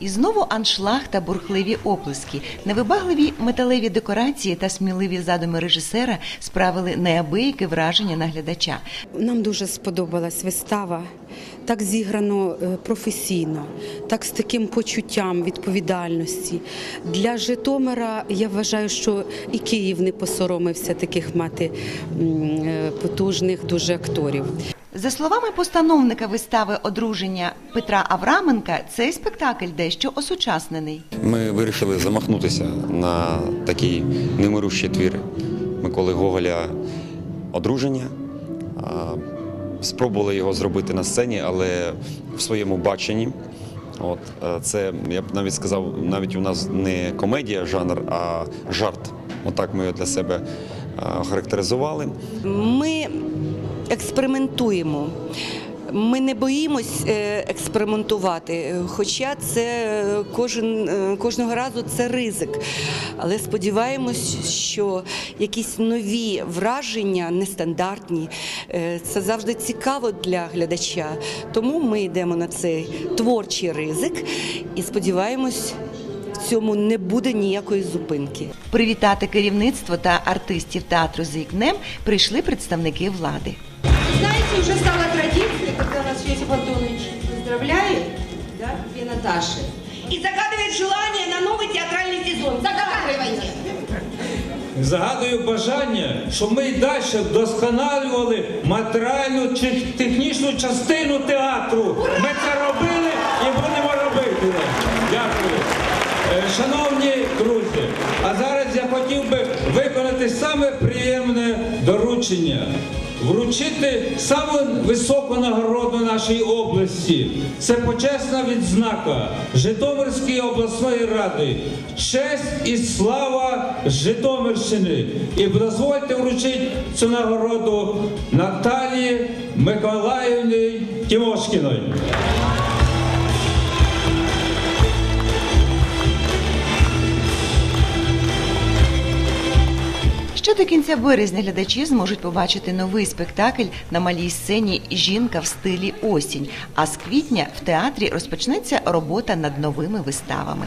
І знову аншлаг та бурхливі оплески, невибагливі металеві декорації та сміливі задуми режисера справили неабияке враження на глядача. Нам дуже сподобалась вистава. Так зіграно е, професійно, так з таким почуттям відповідальності. Для Житомира я вважаю, що і Київ не посоромився таких мати е, потужних дуже акторів. За словами постановника вистави одруження Петра Авраменка, цей спектакль дещо осучаснений. Ми вирішили замахнутися на такий немирущий твір Миколи Гоголя одруження. Спробували його зробити на сцені, але в своєму баченні. От, це, я б навіть сказав, навіть у нас не комедія жанр, а жарт. Отак ми його для себе характеризували. Ми експериментуємо. Ми не боїмось е, експериментувати, хоча це кожен, е, кожного разу це ризик. Але сподіваємось, що якісь нові враження, нестандартні, е, це завжди цікаво для глядача. Тому ми йдемо на цей творчий ризик і сподіваємось, в цьому не буде ніякої зупинки. Привітати керівництво та артистів театру з вікнем прийшли представники влади. Знаете, уже стала традицией, когда нас Йосиф Антонович поздравляет, да, две Наташи, и загадывает желание на новый театральный сезон. Загадывайте! Загадую бажання, щоб ми й далі вдосконалювали матеріальну чи технічну частину театру. Ми це робили Саме приємне доручення. Вручити саму високу нагороду нашої області. Це почесна відзнака Житомирської обласної ради. Честь і слава Житомирщини. І дозвольте вручити цю нагороду Наталії Миколаївні Тимошкіної. Ще до кінця березня глядачі зможуть побачити новий спектакль на малій сцені Жінка в стилі осінь. А з квітня в театрі розпочнеться робота над новими виставами.